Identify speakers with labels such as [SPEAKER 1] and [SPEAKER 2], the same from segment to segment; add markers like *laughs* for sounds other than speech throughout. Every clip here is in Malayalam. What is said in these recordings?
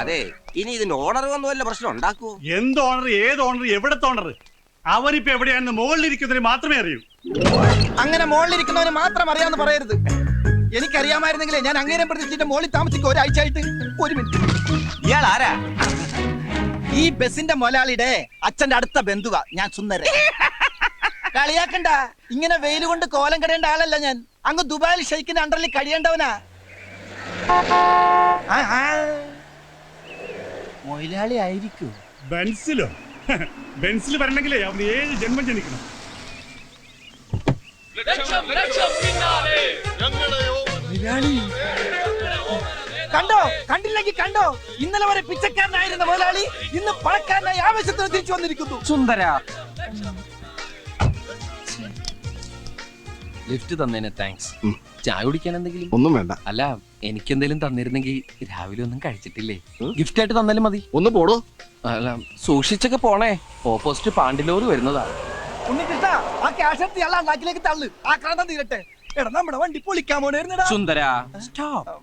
[SPEAKER 1] അതെ ഇനി ഇതിന്റെ ഓണർ വന്നു വല്ല പ്രശ്നം ഉണ്ടാക്കുവോ?
[SPEAKER 2] എന്ത് ഓണർ ഏത് ഓണർ എവിടത്തെ ഓണർ അവരിപ്പോ എവിടെയാണെന്ന് മുകളിലിരിക്കുന്നതിന് മാത്രമേ അറിയൂ.
[SPEAKER 3] അങ്ങനെ മുകളിലിരിക്കുന്നവന് മാത്രം അറിയാന്ന് പറയരുത്. എനിക്കറിയാമായിരുന്നെങ്കിൽ ഞാൻ അങ്ങനെ പ്രതീക്ഷിച്ചിട്ട് മോളിൽ താമസിക്കും ഒരാഴ്ച ആയിട്ട് ഒരു മിനിറ്റ്.
[SPEAKER 1] ഇയാൾ ആരാ?
[SPEAKER 3] ഈ ബസിന്റെ മുതലാളിയുടെ അച്ഛന്റെ അടുത്ത ബന്ധുവാ ഞാൻ സുന്ദരൻ. കളിയാക്കണ്ട. ഇങ്ങനെ വെയിൽ കൊണ്ട് കോലം കടയേണ്ട ആളല്ല ഞാൻ. അങ്ങ് ദുബായിൽ ഷെയ്ക്കിന്റെ അണ്ടറിൽ കഴിയേണ്ടവനാ. ആ, ആ. മുതലാളി ആയിരിക്കും
[SPEAKER 2] ബെൻസിലോ? *laughs* ബെൻസിൽ വരണമെങ്കിലേ അവന് ഏഴ് ജന്മം ജനിക്കണം.
[SPEAKER 3] കണ്ടോ? കണ്ടില്ലെങ്കിൽ കണ്ടോ? ഇന്നലെ വരെ പിച്ചക്കാരനായിരുന്ന മുതലാളി ഇന്ന് പണക്കാരനായി ആവേശത്തിന് തിരിച്ചു വന്നിരിക്കുന്നു.
[SPEAKER 1] സുന്ദര. ലിഫ്റ്റ് തന്നേനെ താങ്ക്സ് ചായ കുടിക്കാൻ എന്തെങ്കിലും?
[SPEAKER 4] ഒന്നും വേണ്ട.
[SPEAKER 1] അല്ല എനിക്കെന്തെങ്കിലും തന്നിരുന്നെങ്കിൽ രാവിലെ ഒന്നും കഴിച്ചിട്ടില്ലേ? ഗിഫ്റ്റ് ആയിട്ട് തന്നാലും മതി.
[SPEAKER 4] ഒന്ന് പോടോ.
[SPEAKER 1] അല്ല സൂക്ഷിച്ചൊക്കെ പോണേ. ഓപ്പോസിറ്റ് പാണ്ടിലോറ് വരുന്നതാ.
[SPEAKER 3] ഉണ്ണികൃഷ്ണ ആ ക്യാഷ് എടുത്ത് ഇയാളെ നാട്ടിലേക്ക് തള്ളു. ആക്രാന്തം തീരട്ടെ. എടാ നമ്മുടെ വണ്ടി പൊളിക്കാൻ പോണേരുന്നടാ
[SPEAKER 1] സുന്ദര സ്റ്റോപ്പ്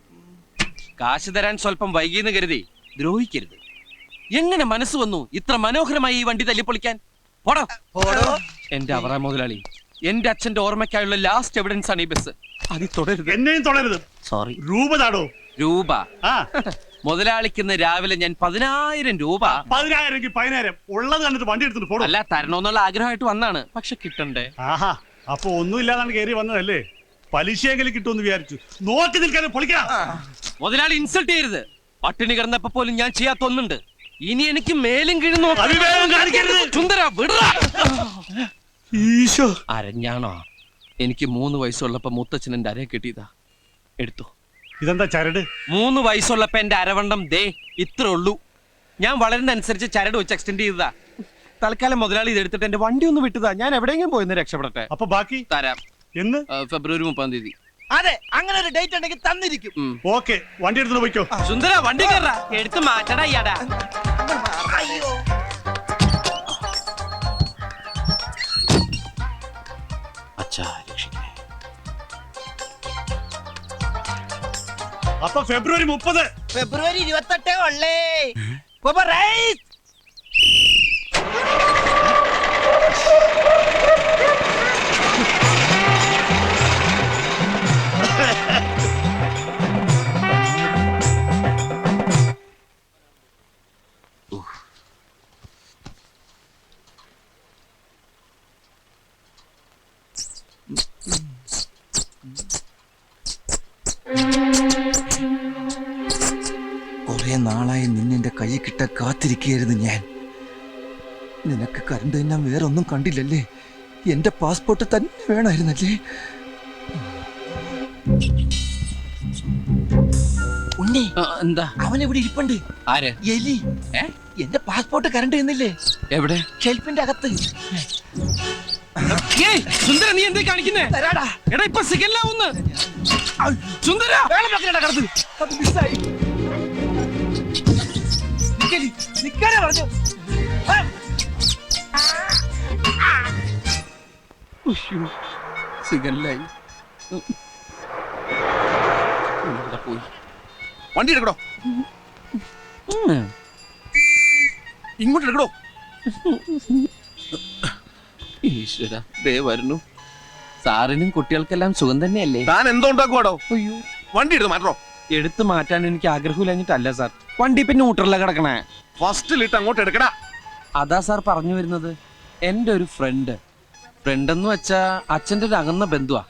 [SPEAKER 1] കാശ് തരാൻ സ്വല്പം വൈകിയെന്ന് കരുതി ദ്രോഹിക്കരുത്. എങ്ങനെ മനസ്സ് വന്നു ഇത്ര മനോഹരമായി ഈ വണ്ടി തല്ലിപ്പൊളിക്കാൻ? പോടോ.
[SPEAKER 3] പോടോ.
[SPEAKER 1] എന്റെ അവറ മുതലാളി എന്റെ അച്ഛന്റെ ഓർമ്മയ്ക്കായുള്ള ലാസ്റ്റ് എവിഡൻസ് ആണ് ഈ ബസ് അത് തുടരുത്
[SPEAKER 2] എന്നെയും തുടരുത്
[SPEAKER 1] സോറി
[SPEAKER 2] രൂപ താടോ?
[SPEAKER 1] രൂപ.
[SPEAKER 2] ആ.
[SPEAKER 1] മുതലാളിക്കുന്ന രാവിലെ ഞാൻ പതിനായിരം രൂപ.
[SPEAKER 2] പതിനായിരം പതിനായിരം. ഉള്ളത് കണ്ടിട്ട് വണ്ടി എടുത്തിട്ട് പോടോ.
[SPEAKER 1] അല്ല തരണോന്നുള്ള ആഗ്രഹമായിട്ട് വന്നാണ്. പക്ഷെ കിട്ടണ്ടേ?
[SPEAKER 2] ആഹാ അപ്പൊ ഒന്നുമില്ലാതാണ് കയറി വന്നതല്ലേ? പലിശയെങ്കിലും കിട്ടുമെന്ന് വിചാരിച്ചു. നോക്കി നിൽക്കാതെ പൊളിക്കാം
[SPEAKER 1] മുതലാളി ഇൻസൾട്ട് ചെയ്യരുത്. പട്ടിണി കിടന്നപ്പോ പോലും ഞാൻ ചെയ്യാത്ത ഒന്നുണ്ട് ഇനി എനിക്ക് മേലും കീഴും നോക്കാം. സുന്ദര വിടറാ.
[SPEAKER 2] ഈശോ.
[SPEAKER 1] അരഞ്ഞാണോ? എനിക്ക് മൂന്ന് വയസ്സുള്ളപ്പോ മുത്തച്ഛൻ എന്റെ അരയെ കിട്ടിയതാ. എടുത്തു.
[SPEAKER 2] ഇതെന്താ ചരട്?
[SPEAKER 1] മൂന്ന് വയസ്സുള്ളപ്പോ എന്റെ അരവണ്ടം ദേ ഇത്രേ ഉള്ളൂ. ഞാൻ വളരുന്ന അനുസരിച്ച് ചരട് വെച്ച് എക്സ്റ്റെൻഡ് ചെയ്തതാ. തൽക്കാലം മുതലാളി ഇത് എടുത്തിട്ട് എന്റെ വണ്ടി ഒന്ന് വിട്ടതാ. ഞാൻ എവിടെയെങ്കിലും പോയിന്ന് രക്ഷപ്പെടട്ടെ.
[SPEAKER 2] അപ്പൊ ബാക്കി?
[SPEAKER 1] തരാം.
[SPEAKER 2] എന്ന്?
[SPEAKER 1] ആ, ഫെബ്രുവരി മുപ്പതാം തീയതി.
[SPEAKER 3] അതെ അങ്ങനെ ഒരു ഡേറ്റ് ഉണ്ടെങ്കിൽ തന്നിരിക്കും.
[SPEAKER 2] ഓക്കെ വണ്ടി എടുത്തു പോയിക്കോ.
[SPEAKER 1] സുന്ദര വണ്ടി കയറാ എടുത്ത് മാറ്റടാ ഇയാടാ
[SPEAKER 3] അയ്യോ.
[SPEAKER 1] അച്ഛാ രക്ഷിക്കണേ.
[SPEAKER 2] അപ്പൊ ഫെബ്രുവരി മുപ്പത്.
[SPEAKER 3] ഫെബ്രുവരി ഇരുപത്തെട്ടേ ഉള്ളേ. കറണ്ട് ഞാൻ വേറെ ഒന്നും കണ്ടില്ലല്ലേ? എന്റെ പാസ്പോർട്ട് തന്നെ വേണമായിരുന്നല്ലേ? ഉണ്ണി
[SPEAKER 1] എന്താ?
[SPEAKER 3] അവൻ ഇവിടെ ഇരിപ്പുണ്ട്.
[SPEAKER 1] ആര്?
[SPEAKER 3] എലി? എന്റെ പാസ്പോർട്ട് കരണ്ട് ചെയ്യുന്നില്ലേ?
[SPEAKER 1] എവിടെ?
[SPEAKER 3] ഷെൽഫിന്റെ അകത്ത്.
[SPEAKER 1] സുന്ദര നീ എന്തേ കാണിക്കുന്നേ?
[SPEAKER 3] തരാടാ.
[SPEAKER 1] എടാ ഇപ്പൊ സിഗല്ലാവുന്ന് സുന്ദര!
[SPEAKER 3] കടത്ത് അത് മിസ്സായി നിക്കാനേ പറഞ്ഞു.
[SPEAKER 1] സിഗല്ലായി ഇവിടെ പോയി.
[SPEAKER 4] വണ്ടി എടുക്കടോ? ഇങ്ങോട്ട് എടുക്കടോ?
[SPEAKER 1] ഈശ്വര ദേ വരുന്നു. സാറിനും കുട്ടികൾക്കെല്ലാം സുഖം തന്നെയല്ലേ?
[SPEAKER 4] താൻ എന്തോ ഉണ്ടാക്കുവാടോ?
[SPEAKER 1] അയ്യോ.
[SPEAKER 4] വണ്ടി എടുത്ത് മാറ്റോ
[SPEAKER 1] എടുത്തു മാറ്റാൻ എനിക്ക് ആഗ്രഹമില്ല സാർ. വണ്ടി ഇപ്പൊ ന്യൂട്രലിലാ കിടക്കണേ.
[SPEAKER 4] ഫസ്റ്റിലിട്ട് അങ്ങോട്ട് എടുക്കടാ.
[SPEAKER 1] അതാ സാർ പറഞ്ഞു വരുന്നത്. എന്റെ ഒരു ഫ്രണ്ട് ഫ്രണ്ട് എന്ന് വെച്ചാ അച്ഛന്റെ ഒരു അകന്ന ബന്ധുവാ.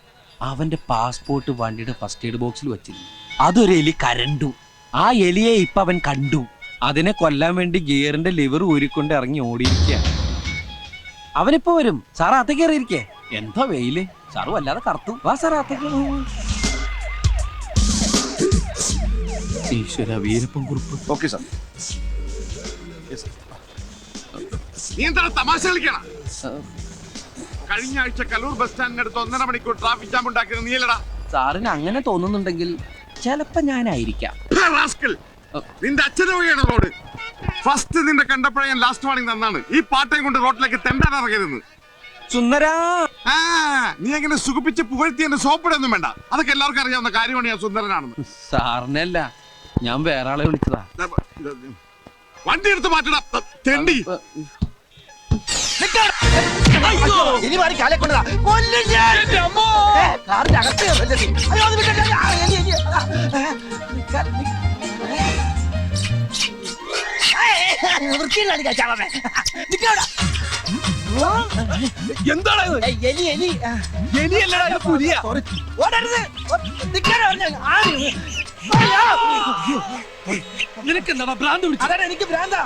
[SPEAKER 1] അവന്റെ പാസ്പോർട്ട് വണ്ടിയുടെ ഫസ്റ്റ് എയ്ഡ് ബോക്സിൽ വെച്ചിരുന്നു. അതൊരു എലി കരണ്ടു. ആ എലിയെ ഇപ്പൊ അവൻ കണ്ടു. അതിനെ കൊല്ലാൻ വേണ്ടി ഗിയറിന്റെ ലിവർ ഊരിക്കൊണ്ട് ഇറങ്ങി ഓടിയിരിക്കുക അവനിപ്പോ വരും. സാർ അകത്തേക്ക് കയറിയിരിക്കേ? എന്താ വെയിൽ? സാറ് വല്ലാതെ കറുത്തു. വാ സാർ അകത്തേക്ക് ഈശ്വര വീരപ്പൻ കുറിപ്പ്.
[SPEAKER 4] ഓക്കെ സാർ നീ എന്താണ് തമാശ കളിക്കണ? കഴിഞ്ഞ ആഴ്ച കലൂർ ബസ് സ്റ്റാൻഡിനടുത്ത് ഒന്നര മണിക്കൂർ ട്രാഫിക് ജാം ഉണ്ടാക്കിയത് നീലടാ
[SPEAKER 1] സാറിന് അങ്ങനെ തോന്നുന്നുണ്ടെങ്കിൽ ചിലപ്പോ ഞാനായിരിക്കാം.
[SPEAKER 4] നിന്റെ അച്ഛനെ വഴിയാണ് റോഡ്. ഫസ്റ്റ് നിന്റെ കണ്ടപ്പോഴേ ഞാൻ ലാസ്റ്റ് വാണിംഗ് തന്നാണ്. ഈ പാട്ടയും കൊണ്ട് റോഡിലേക്ക് തെണ്ടാൻ ഇറങ്ങരുത്.
[SPEAKER 1] സുന്ദരാ!
[SPEAKER 4] ആ നീ അങ്ങനെ സുഖിപ്പിച്ച് പുകഴ്ത്തി എന്റെ സോപ്പിടൊന്നും വേണ്ട. അതൊക്കെ എല്ലാവർക്കും അറിയാവുന്ന കാര്യമാണ് ഞാൻ സുന്ദരനാണെന്ന്.
[SPEAKER 1] സാറിനല്ല ഞാൻ വേറെ ആളെ വിളിച്ചതാ.
[SPEAKER 4] വണ്ടി എടുത്ത് മാറ്റണം. തെണ്ടി.
[SPEAKER 3] ഇനി മാറി കാലെ കൊണ്ടതാ കൊല്ലും ഞാൻ ഏ, കാറിന്റെ അകത്ത് കയറല്ലേ നീ? അയ്യോ, അത് വിട്ടേ, ആ, എലി, എലി, ആ, ഏ, നിക്ക, നിക്ക. ഏ, വൃത്തിയില്ലാതെ കച്ചാവമ്മേ. നിക്കവിടെ.
[SPEAKER 1] എന്താണ്
[SPEAKER 3] ഏയ്, എലി എലി ആ,
[SPEAKER 1] എലിയല്ലടാ പുലിയ
[SPEAKER 3] sorry. ഓടരുത് ഓ, നിക്കാനാ പറഞ്ഞെ. ആ, അയ്യോ.
[SPEAKER 1] നിനക്ക് എന്താ ഭ്രാന്ത് പിടിച്ചു
[SPEAKER 3] അതാണ് എനിക്ക് ഭ്രാന്താ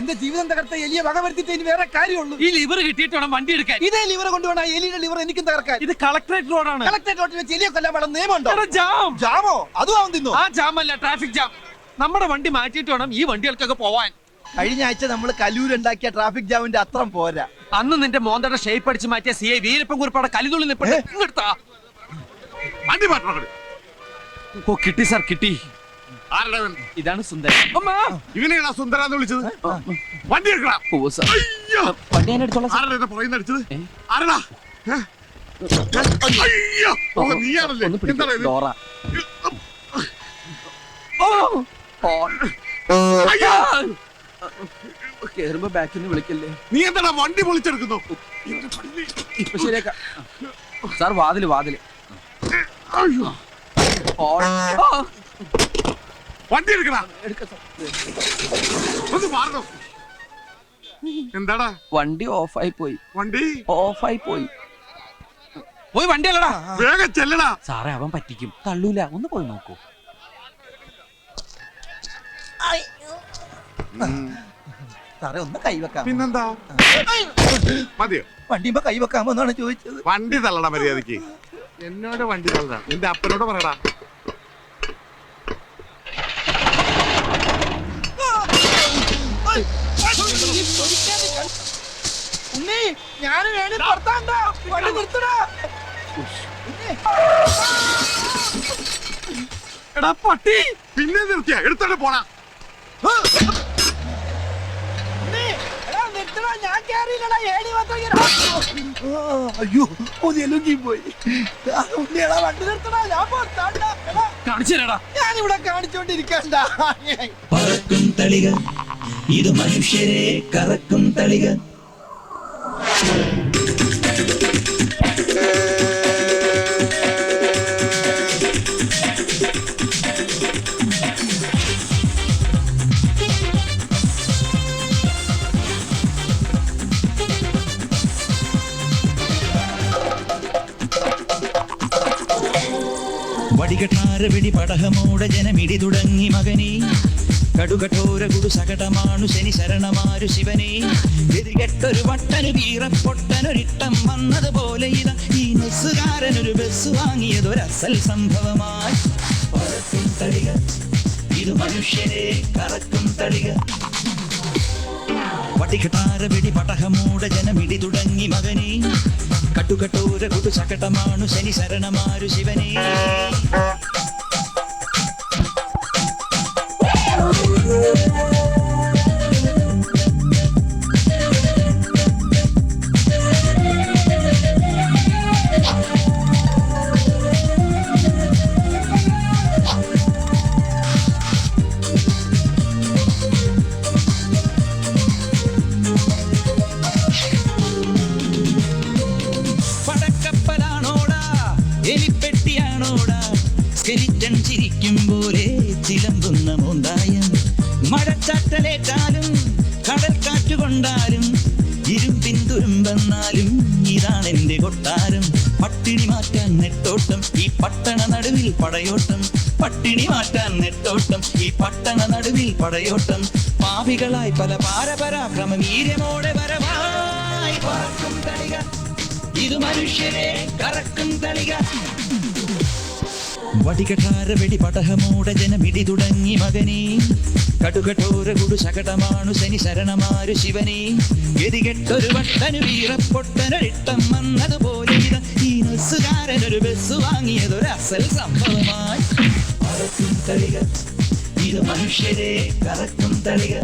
[SPEAKER 3] എന്റെ ജീവിതം തകർത്ത എലിയെ വക വരുത്തിട്ട് ഇനി വേറെ കാര്യമുള്ളൂ.
[SPEAKER 1] ഈ ലിവർ കിട്ടിയിട്ട് വേണം വണ്ടി എടുക്കാൻ.
[SPEAKER 3] ഇതേ ലിവർ കൊണ്ടുപോണ എലിയുടെ ലിവർ എനിക്കും തകർക്കാൻ.
[SPEAKER 1] ഇത് കളക്ടറേറ്റ് റോഡാണ്.
[SPEAKER 3] കളക്ടറേറ്റ് റോഡിൽ വെച്ച് എലിയെ കൊല്ലാൻ പാടുന്ന നിയമമുണ്ടോ?
[SPEAKER 1] ജാം.
[SPEAKER 3] ജാമോ? അതും അവൻ തിന്നു?
[SPEAKER 1] ആ ജാം അല്ല ട്രാഫിക് ജാം നമ്മുടെ വണ്ടി മാറ്റിയിട്ട് വേണം ഈ വണ്ടികൾക്കൊക്കെ പോവാൻ.
[SPEAKER 3] കഴിഞ്ഞ ആഴ്ച നമ്മൾ കലൂരുണ്ടാക്കിയ ട്രാഫിക് ജാമിന്റെ അത്രം പോരാ.
[SPEAKER 1] അന്ന് നിന്റെ മോന്തയുടെ ഷേപ്പ് അടിച്ച് മാറ്റിയ സി ഐ വീരപ്പൻ കുറിപ്പാടെ കലിതുള്ളി നിൽപ്പുണ്ട് ഇങ്ങെടുത്താ.
[SPEAKER 4] വണ്ടി മാറ്റണം അങ്ങട്.
[SPEAKER 1] ഓ കിട്ടി സാർ കിട്ടി.
[SPEAKER 4] ആരുടെ
[SPEAKER 1] ഇതാണ് സുന്ദരൻ.
[SPEAKER 4] ഇവനെയാണ് സുന്ദര എന്ന് വിളിച്ചത്? വണ്ടി
[SPEAKER 1] ഓ സാർ.
[SPEAKER 4] അയ്യോ!
[SPEAKER 1] വണ്ടി ഞാൻ എടുത്തോളാം സാർ.
[SPEAKER 4] ആരുടെ പുറകിൽ അടിച്ചത്?
[SPEAKER 1] ഏ?
[SPEAKER 4] ആരടാ? ഏ? അയ്യോ! ഓ, നീയാണല്ലേ
[SPEAKER 1] ഒന്ന് പിടിക്ക്.
[SPEAKER 4] എന്താണ് ഇത്?
[SPEAKER 1] ഡോറ. ഓ! ഓ.
[SPEAKER 4] അയ്യോ!
[SPEAKER 1] കേറുമ്പോ ബാക്കിൽ നിന്ന് വിളിക്കല്ലേ?
[SPEAKER 4] നീ എന്താടാ വണ്ടി പൊളിച്ചെടുക്കുന്നു? എന്റെ പള്ളി.
[SPEAKER 1] ഇപ്പൊ ശരിയാക്കാം. സാർ വാതിൽ വാതിൽ.
[SPEAKER 4] അയ്യോ!
[SPEAKER 1] ഓ. ആ.
[SPEAKER 4] വണ്ടി എടുക്കണ
[SPEAKER 1] എടുക്കാം
[SPEAKER 4] ഒന്ന് മാറണം? എന്താടാ?
[SPEAKER 1] വണ്ടി ഓഫായി പോയി.
[SPEAKER 4] വണ്ടി?
[SPEAKER 1] ഓഫായി പോയി. പോയി വണ്ടി അല്ലടാ
[SPEAKER 4] വേഗം ചെല്ലടാ.
[SPEAKER 1] സാറേ അവൻ പറ്റിക്കും. തള്ളൂല. ഒന്ന് പോയി നോക്കൂ.
[SPEAKER 3] സാറേ ഒന്ന് കൈവെക്കാം
[SPEAKER 4] പിന്നെന്താ? മതിയോ?
[SPEAKER 3] വണ്ടിയുമ്പോ കൈവെക്കാമോ എന്നാണ് ചോദിച്ചത്.
[SPEAKER 4] വണ്ടി തള്ളടാ മര്യാദയ്ക്ക് എന്നോട് വണ്ടി തള്ളടാ. നിന്റെ അപ്പനോട് പറയടാ.
[SPEAKER 3] ഉണ്ണി ഞാൻ വേണി പുറത്താണ്ടാ. വണ്ടി നിർത്തടാ.
[SPEAKER 1] എടാ പട്ടി.
[SPEAKER 4] പിന്നെ നിർത്തിയ എടുത്തോണ്ട് പോടാ.
[SPEAKER 3] ഉണ്ണി, എടാ നിർത്തടാ. ഞാൻ കേറിയില്ലടാ. ഏണി മാത്രം അയ്യോ ഒന്നെലുങ്കി പോയി. വണ്ടി നിർത്തടാ. ഞാൻ പുറത്താണ്ടാ.
[SPEAKER 1] കാണിച്ചു തരാടാ
[SPEAKER 3] ഞാനിവിടെ കാണിച്ചോണ്ടിരിക്കണ്ട.
[SPEAKER 5] പറക്കും തളിക ഇത് മനുഷ്യരെ കറക്കും തളിക. വടികട്ടാരവിടി വെടി പടഹമോട ജനമിടി തുടങ്ങി മകനേ. കടുകഠോര കുടു സകടമാണു ശനി ശരണമാരു ശിവനെ. ഗതികെട്ടൊരു വട്ടനു വീറപ്പൊട്ടനൊരിട്ടം വന്നതുപോലെ ഇതാ ഈ നെസ്സുകാരനൊരു ബസ് വാങ്ങിയതൊരസൽ സംഭവമായി. പറക്കും തളിക ഇത് മനുഷ്യരെ കറക്കും തളിക വെടി പടഹമൂട ജനമിടി തുടങ്ങി മകനെ. കട്ടുകട്ടൂര കുട്ടു സകടമാണു ശനി ശരണമാരു ശിവനേ. പട്ടിണി മാറ്റാൻ നെട്ടോട്ടം ഈ പട്ടണ നടുവിൽ പടയോട്ടം. പാവികളായി പല പാരപരാക്രമ വീര്യമോടെ വരവായി പറക്കും തളിക. ഇത് മനുഷ്യരെ കറക്കും തളിക. വടികഠാര വെടി പടഹമൂട ജനമിടി തുടങ്ങി മകനേ. കടുകഠോര കുടു ശകടമാണു ശനി ശരണമാരു ശിവനേ. ഗതികെട്ടൊരു വട്ടനു വീറപ്പൊട്ടനൊരിട്ടം വന്നതുപോലെ ഈ ബസ്സുകാരനൊരു ബസ് വാങ്ങിയതൊരു അസൽ സംഭവമായി. പറക്കും തളിക. ഇത് മനുഷ്യരെ കറക്കും തളിക.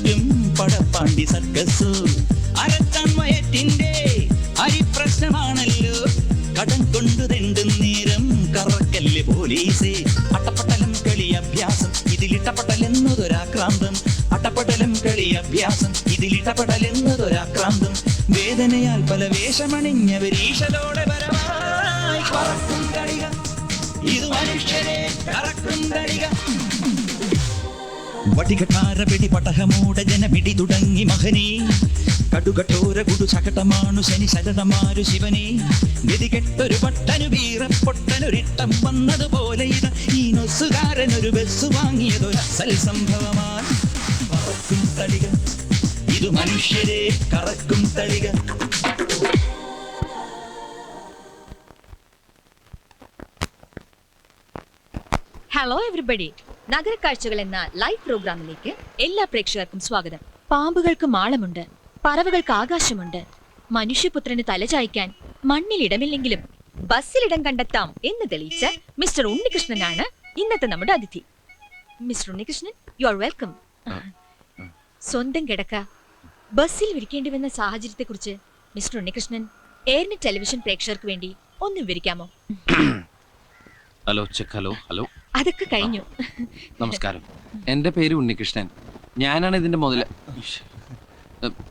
[SPEAKER 5] പോറ്റും പടപ്പാണ്ടി സർക്കസു. വയറ്റിന്റെ അരിപ്രശ്നമാണല്ലോ. കടം കൊണ്ടു തെണ്ടും നേരം കറക്കല്ല് പോലീസേ. അട്ടപ്പട്ടലം കളി അഭ്യാസം ഇതിലിട്ടപ്പട്ടലെന്നതൊരാക്രാന്തം. അട്ടപ്പട്ടലം കളി അഭ്യാസം ഇതിലിട്ടപ്പട്ടലെന്നതൊരാക്രാന്തം. വേദനയാൽ പല വേഷമണിഞ്ഞവരീശലോടെ വരവായി. പറക്കും കളിക ഇത് മനുഷ്യരെ കറക്കും കളിക. വടികട്ടാര പിടി പടഹമൂട ജനപിടി തുടങ്ങി മഹനേ കടുകട്ടോര കുടു ശകടമാണു ശനി ശരണമാരു ശിവനെ. ഗതികെട്ടൊരു പട്ടനു വീറപ്പൊട്ടനൊരിട്ടം വന്നതുപോലെ ഇത് ഈ നൊസുകാരൻ ഒരു ബസ് വാങ്ങിയതൊരു അസൽ സംഭവമാണ്. പറക്കും തളിക ഇത് മനുഷ്യരെ കറക്കും തളിക
[SPEAKER 6] ഹലോ എവറിബഡി നഗരക്കാഴ്ചകൾ എന്ന ലൈവ് പ്രോഗ്രാമിലേക്ക് എല്ലാ പ്രേക്ഷകർക്കും സ്വാഗതം. പാമ്പുകൾക്ക് മാളമുണ്ട് പറവകൾക്ക് ആകാശമുണ്ട്. മനുഷ്യപുത്രന് തലചായ്ക്കാൻ മണ്ണിൽ ഇടമില്ലെങ്കിലും ബസ്സിൽ ഇടം കണ്ടെത്താം എന്ന് തെളിയിച്ച മിസ്റ്റർ ഉണ്ണികൃഷ്ണനാണ് ഇന്നത്തെ നമ്മുടെ അതിഥി. Mister Unnikrishnan you are welcome സ്വന്തം കിടക്ക. ബസ്സിൽ വിരിക്കേണ്ടി വന്ന സാഹചര്യത്തെക്കുറിച്ച് മിസ്റ്റർ ഉണ്ണികൃഷ്ണൻ എയർനെറ്റ് ടെലിവിഷൻ പ്രേക്ഷകർക്ക് വേണ്ടി ഒന്ന് വിവരിക്കാമോ? *coughs*
[SPEAKER 1] Hello check hello hello.
[SPEAKER 6] അതൊക്കെ കഴിഞ്ഞു.
[SPEAKER 1] നമസ്കാരം. എന്റെ പേര് ഉണ്ണികൃഷ്ണൻ. ഞാനാണ് ഇതിന്റെ മുതല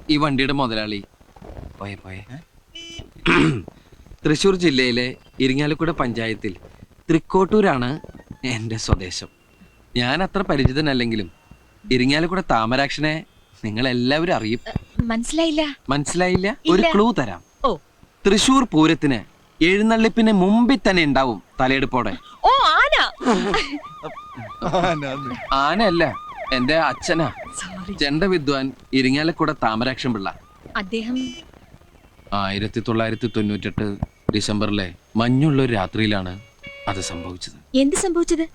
[SPEAKER 1] ഈ വണ്ടിയുടെ മുതലാളി. പോയെ പോയെ. തൃശ്ശൂർ ജില്ലയിലെ ഇരിങ്ങാലക്കുട പഞ്ചായത്തിൽ തൃക്കോട്ടൂരാണ് എന്റെ സ്വദേശം. ഞാൻ അത്ര പരിചിതനല്ലെങ്കിലും ഇരിങ്ങാലക്കുട താമരാക്ഷനെ നിങ്ങൾ എല്ലാവരും അറിയും
[SPEAKER 6] മനസ്സിലായില്ല.
[SPEAKER 1] മനസ്സിലായില്ല? ഒരു ക്ലൂ തരാം.
[SPEAKER 6] ഓ.
[SPEAKER 1] തൃശ്ശൂർ പൂരത്തിന് എഴുന്നള്ളിപ്പിന് മുമ്പിൽ തന്നെ ഉണ്ടാവും തലയെടുപ്പോടെ.
[SPEAKER 6] ഓ ആന.
[SPEAKER 1] ആനയല്ല എന്റെ അച്ഛനാ. ചെണ്ട വിദ്വാൻ ഇരിങ്ങാലക്കുട താമരാക്ഷൻ പിള്ള.
[SPEAKER 6] അദ്ദേഹം
[SPEAKER 1] ആയിരത്തി തൊള്ളായിരത്തി തൊണ്ണൂറ്റെട്ട് ഡിസംബറിലെ മഞ്ഞുള്ള ഒരു രാത്രിയിലാണ് അത് സംഭവിച്ചത്.
[SPEAKER 6] എന്ത് സംഭവിച്ചത്?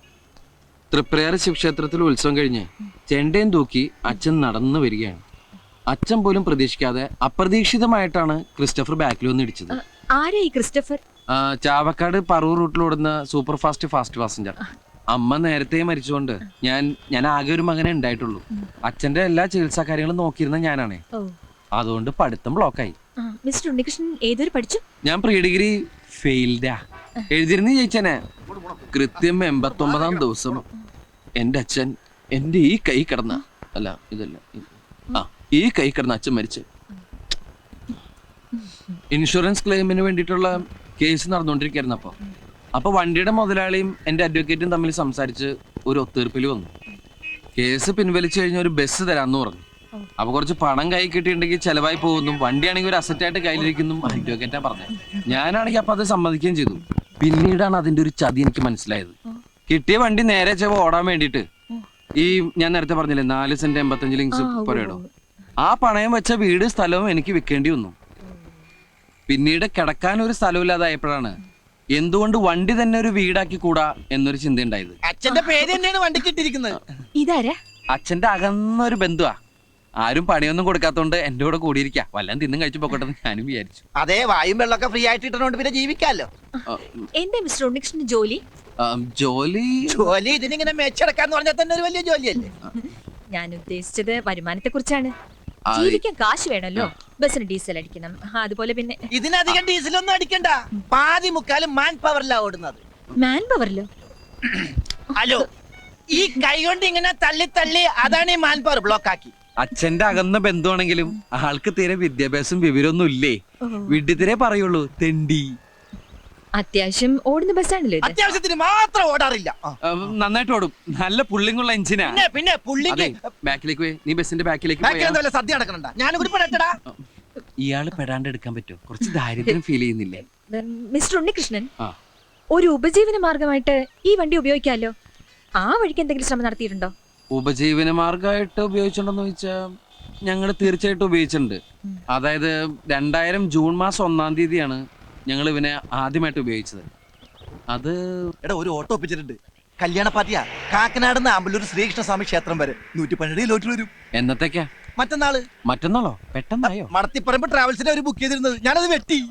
[SPEAKER 1] തൃപ്രയാർ ശിവക്ഷേത്രത്തിൽ ഉത്സവം കഴിഞ്ഞ് ചെണ്ടയും തൂക്കി അച്ഛൻ നടന്നു വരികയാണ്. അച്ഛൻ പോലും പ്രതീക്ഷിക്കാതെ അപ്രതീക്ഷിതമായിട്ടാണ് ക്രിസ്റ്റഫർ ബാക്കിൽ വന്ന് ഇടിച്ചത്.
[SPEAKER 6] ആരാ ഈ ക്രിസ്റ്റഫർ?
[SPEAKER 1] ചാവക്കാട് പറവൂർ റൂട്ടിലോടുന്ന സൂപ്പർ ഫാസ്റ്റ് ഫാസ്റ്റ് പാസഞ്ചർ അമ്മ നേരത്തെ മരിച്ചുകൊണ്ട് ഞാൻ ഞാൻ ആകെ ഒരു മകനെ ഉണ്ടായിട്ടുള്ളൂ. അച്ഛന്റെ എല്ലാ ചികിത്സാ കാര്യങ്ങളും നോക്കിയിരുന്ന ഞാനാണേ. അതുകൊണ്ട് പഠിത്തം ബ്ലോക്കായി
[SPEAKER 6] ആയി. മിസ്റ്റർ ഉണ്ണികൃഷ്ണൻ ഏതൊരു പഠിച്ചു?
[SPEAKER 1] ഞാൻ പ്രീ ഡിഗ്രി ഫെയിൽഡാ. എഴുതിരുന്നു ജയിച്ചനെ കൃത്യം എൺപത്തൊമ്പതാം ദിവസം എന്റെ അച്ഛൻ എന്റെ ഈ കൈ കിടന്ന അല്ല ഇതല്ല ആ ഈ കൈ കിടന്ന അച്ഛൻ മരിച്ചു. ഇൻഷുറൻസ് ക്ലെയിമിന് വേണ്ടിയിട്ടുള്ള കേസ് നടന്നുകൊണ്ടിരിക്കുകയായിരുന്നു അപ്പോൾ. അപ്പോൾ വണ്ടിയുടെ മുതലാളിയും എന്റെ അഡ്വക്കേറ്റും തമ്മിൽ സംസാരിച്ച് ഒരു ഒത്തീർപ്പിൽ വന്നു. കേസ് പിൻവലിച്ചു കഴിഞ്ഞ ഒരു ബസ് തരാമെന്ന് പറഞ്ഞു. അപ്പൊ കുറച്ച് പണം കൈ കിട്ടിയിട്ടുണ്ടെങ്കിൽ ചെലവായി പോകുന്നു. വണ്ടിയാണെങ്കിൽ ഒരു അസറ്റായിട്ട് കയ്യിലിരിക്കുന്നു അഡ്വക്കേറ്റാ പറഞ്ഞത്. ഞാനാണെങ്കിൽ അപ്പൊ അത് സമ്മതിക്കുകയും ചെയ്തു. പിന്നീടാണ് അതിന്റെ ഒരു ചതി എനിക്ക് മനസ്സിലായത്. കിട്ടിയ വണ്ടി നേരെ ചെവ ഓടാൻ വേണ്ടിയിട്ട് ഈ ഞാൻ നേരത്തെ പറഞ്ഞില്ലേ നാല് സെന്റ് എൺപത്തഞ്ച് ലിങ്സ് പോരാടും ആ പണയം വെച്ച വീട് സ്ഥലവും എനിക്ക് വിൽക്കേണ്ടി വന്നു. പിന്നീട് കിടക്കാൻ ഒരു സ്ഥലമില്ലാതായപ്പോഴാണ് എന്തുകൊണ്ട് വണ്ടി തന്നെ ഒരു വീടാക്കി കൂടാ എന്നൊരു ചിന്തയുണ്ടായത്.
[SPEAKER 3] അച്ഛന്റെ പേര് തന്നെയാണ് വണ്ടിക്ക് ഇട്ടിരിക്കുന്നത്.
[SPEAKER 6] ഇതാരാ?
[SPEAKER 1] അച്ഛന്റെ അകന്ന ഒരു ബന്ധുവാ. ആരും പണിയൊന്നും കൊടുക്കാത്തോണ്ട് എന്റെ കൂടെ കൂടിയിരിക്കാ. വല്ലതും തിന്നും കഴിച്ചു പോക്കട്ടെ ഞാനും വിചാരിച്ചു.
[SPEAKER 3] അതെ വായും വെള്ളമൊക്കെ ഫ്രീ ആയിട്ട് ഇട്ടുകൊണ്ട് പിന്നെ ജീവിക്കാലോ.
[SPEAKER 1] എന്റെ
[SPEAKER 6] എന്താ മിസ്റ്റർ ഉണ്ണികൃഷ്ണൻ ജോലി?
[SPEAKER 1] ജോലി?
[SPEAKER 3] ജോലി ഇതിനിങ്ങനെ മെച്ചടക്കാന്ന് പറഞ്ഞാൽ തന്നെ ഒരു വലിയ ജോലിയല്ലേ?
[SPEAKER 6] ഞാൻ ഉദ്ദേശിച്ചത് വരുമാനത്തെ കുറിച്ചാണ് ജീവിക്കാൻ കാശ് വേണമല്ലോ. ബസ്സിന് ഡീസൽ അടിക്കണം. ആ, അതുപോലെ പിന്നെ
[SPEAKER 3] ഇതിനധികം ഡീസൽ ഒന്നും അടിക്കണ്ട. പാതി മുക്കാലും മാൻ പവറിലാ ഓടുന്നത്.
[SPEAKER 6] മാൻ പവറിലോ
[SPEAKER 3] ഹലോ ഈ കൈ കൊണ്ട് ഇങ്ങനെ തള്ളി തള്ളി അതാണ് ഈ മാൻ പവർ ബ്ലോക്ക് ആക്കി.
[SPEAKER 1] അച്ഛന്റെ അകന്ന ബന്ധുവാണെങ്കിലും ആൾക്ക് തീരെ വിദ്യാഭ്യാസം വിവരമൊന്നും ഇല്ലേ?
[SPEAKER 6] വീട്ടിൽ
[SPEAKER 1] തീരെ പറയുള്ളൂ തെണ്ടി.
[SPEAKER 6] അത്യാവശ്യം ഓടുന്ന ബസ്സാണല്ലോ ഇത്.
[SPEAKER 3] അത്യാവശ്യത്തിന് മാത്രം ഓടാറില്ല. ആ.
[SPEAKER 1] നന്നായിട്ട് ഓടും. നല്ല പുള്ളിങ്ങുള്ള എഞ്ചിനാ
[SPEAKER 3] പിന്നെ പിന്നെ
[SPEAKER 1] അതെ ബാക്കിലേക്ക് പോയി. നീ ബസ്സിന്റെ ബാക്കിലേക്ക്
[SPEAKER 3] ബാക്കിൽ
[SPEAKER 1] പോയാ.
[SPEAKER 3] എന്താ വല്ല സദ്യ നടക്കണ്ട ഞാനും കൂടി പെടട്ടടാ
[SPEAKER 1] ഇയാൾ പെടാണ്ട് എടുക്കാൻ പറ്റുമോ? കുറച്ച് ദാരിദ്ര്യം ഫീൽ ചെയ്യുന്നില്ലേ?
[SPEAKER 6] ഉം, മിസ്റ്റർ ഉണ്ണികൃഷ്ണൻ
[SPEAKER 1] ആ.
[SPEAKER 6] ഒരു ഉപജീവന മാർഗമായിട്ട് ഈ വണ്ടി ഉപയോഗിക്കാമല്ലോ ആ വഴിക്ക് എന്തെങ്കിലും ശ്രമം നടത്തിയിട്ടുണ്ടോ?
[SPEAKER 1] ഉപജീവന മാർഗമായിട്ട് ഉപയോഗിച്ചിട്ടുണ്ടെന്ന് ചോദിച്ചാൽ ഞങ്ങൾ തീർച്ചയായിട്ടും ഉപയോഗിച്ചിട്ടുണ്ട്. അതായത് രണ്ടായിരം ജൂൺ മാസം ഒന്നാം തീയതിയാണ് ഞങ്ങൾ ഇവനെ ആദ്യമായിട്ട് ഉപയോഗിച്ചത്. അത്
[SPEAKER 3] എടാ ഒരു ഓട്ടോ ഒപ്പിച്ചിട്ടുണ്ട്. കല്യാണ പാർട്ടിയാ. കാക്കനാട് നിന്ന് ആമ്പല്ലൂർ ശ്രീകൃഷ്ണസ്വാമി ക്ഷേത്രം വരെ. നൂറ്റി പന്ത്രണ്ട് ലോട്ടിൽ വരും.
[SPEAKER 1] എന്നത്തേക്കാ?
[SPEAKER 3] മറ്റന്നാൾ.
[SPEAKER 1] മറ്റന്നാളോ? പെട്ടെന്നായോ?
[SPEAKER 3] മടത്തിപ്പറമ്പ് ട്രാവൽസിന്റെ ഒരു ബുക്ക് ചെയ്തിരുന്നത്. ഞാനത് വെട്ടി.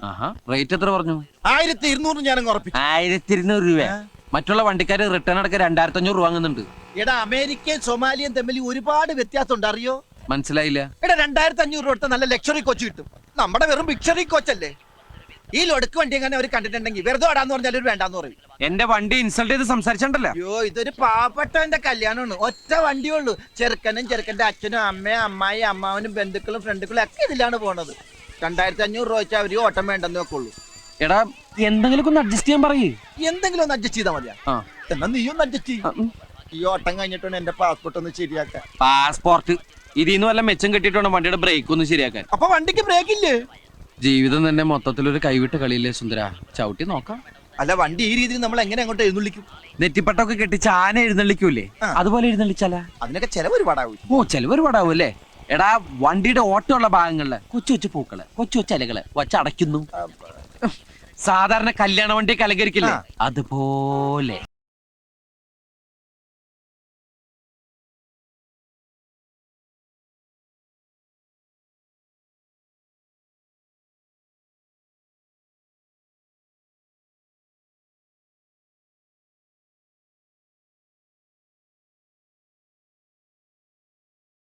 [SPEAKER 1] റേറ്റ് എത്ര പറഞ്ഞു?
[SPEAKER 3] ആയിരത്തി ഇരുന്നൂറ് ഞാൻ ഉറപ്പിച്ചു.
[SPEAKER 1] ആയിരത്തി ഇരുന്നൂറ് രൂപ മറ്റുള്ള വണ്ടിക്കാര് റിട്ടേൺ അടക്കം രണ്ടായിരത്തി അഞ്ഞൂറ് രൂപ വാങ്ങുന്നുണ്ട്.
[SPEAKER 3] എടാ അമേരിക്കയും സൊമാലിയും തമ്മിൽ ഒരുപാട് വ്യത്യാസം ഉണ്ട് അറിയോ
[SPEAKER 1] മനസ്സിലായില്ല.
[SPEAKER 3] എടാ രണ്ടായിരത്തി അഞ്ഞൂറ് രൂപ നല്ല ലക്ഷറി കോച്ച് കിട്ടും. നമ്മുടെ വെറും ബിക്ഷറി കോച്ചല്ലേ? ഈ ലൊടുക്ക് വണ്ടി എങ്ങനെ അവർ കണ്ടിട്ടുണ്ടെങ്കിൽ വെറുതെ ഓടാന്ന് പറഞ്ഞാൽ ഒരു വേണ്ടാന്ന് പറയും.
[SPEAKER 1] എന്റെ വണ്ടി ഇൻസൾട്ട് ചെയ്ത് സംസാരിച്ചിട്ടുണ്ടല്ലോ
[SPEAKER 3] അയ്യോ ഇതൊരു പാവപ്പെട്ടവന്റെ കല്യാണമാണ്. ഒറ്റ വണ്ടിയേ ഉള്ളൂ. ചെറുക്കനും ചെറുക്കന്റെ അച്ഛനും അമ്മയും അമ്മായി അമ്മാവനും ബന്ധുക്കളും ഫ്രണ്ടുക്കളും ഒക്കെ ഇതിലാണ് പോണത്. രണ്ടായിരത്തി അഞ്ഞൂറ് രൂപ വെച്ചാൽ അവർ ഓട്ടം വേണ്ടെന്ന് വെക്കുള്ളൂ.
[SPEAKER 1] എടാ എന്തെങ്കിലും ഒന്ന് അഡ്ജസ്റ്റ് ചെയ്യാൻ പറയേ.
[SPEAKER 3] എന്തെങ്കിലും ഒന്ന് അഡ്ജസ്റ്റ് ചെയ്താൽ മതിയാ. എന്നാ നീ ഒന്ന് അഡ്ജസ്റ്റ് ചെയ്യും ഈ ഓട്ടം കഴിഞ്ഞിട്ടാണ് എന്റെ പാസ്പോർട്ട് ഒന്ന് ശരിയാക്കാൻ.
[SPEAKER 1] പാസ്പോർട്ട് ഇതിന്ന് വല്ല മെച്ചം കിട്ടിയിട്ടാണ് വണ്ടിയുടെ ബ്രേക്ക് ഒന്ന് ശരിയാക്കാൻ?
[SPEAKER 3] അപ്പൊ വണ്ടിക്ക് ബ്രേക്ക് ഇല്ലേ?
[SPEAKER 1] ജീവിതം തന്നെ മൊത്തത്തിലൊരു കൈവിട്ട കളിയില്ലേ സുന്ദര? ചവിട്ടി നോക്കാം.
[SPEAKER 3] അല്ല വണ്ടി ഈ രീതിയിൽ നമ്മൾ എങ്ങനെ അങ്ങോട്ട് എഴുന്നള്ളിക്കും?
[SPEAKER 1] നെറ്റിപ്പട്ടൊക്കെ കെട്ടി ആന എഴുന്നള്ളിക്കൂലേ അതുപോലെ എഴുന്നള്ളിച്ചാലാ?
[SPEAKER 3] അതിനൊക്കെ ചെലവ് ഒരുപാടാവും
[SPEAKER 1] ഓ ചെലവ് ഒരുപാടാവും അല്ലേ എടാ വണ്ടിയുടെ ഓട്ടമുള്ള ഭാഗങ്ങളിൽ കൊച്ചു കൊച്ചു പൂക്കൾ കൊച്ചു കൊച്ചു അലകൾ വച്ചടയ്ക്കുന്നു സാധാരണ കല്യാണ വണ്ടി കലകരിക്കില്ലേ അതുപോലെ.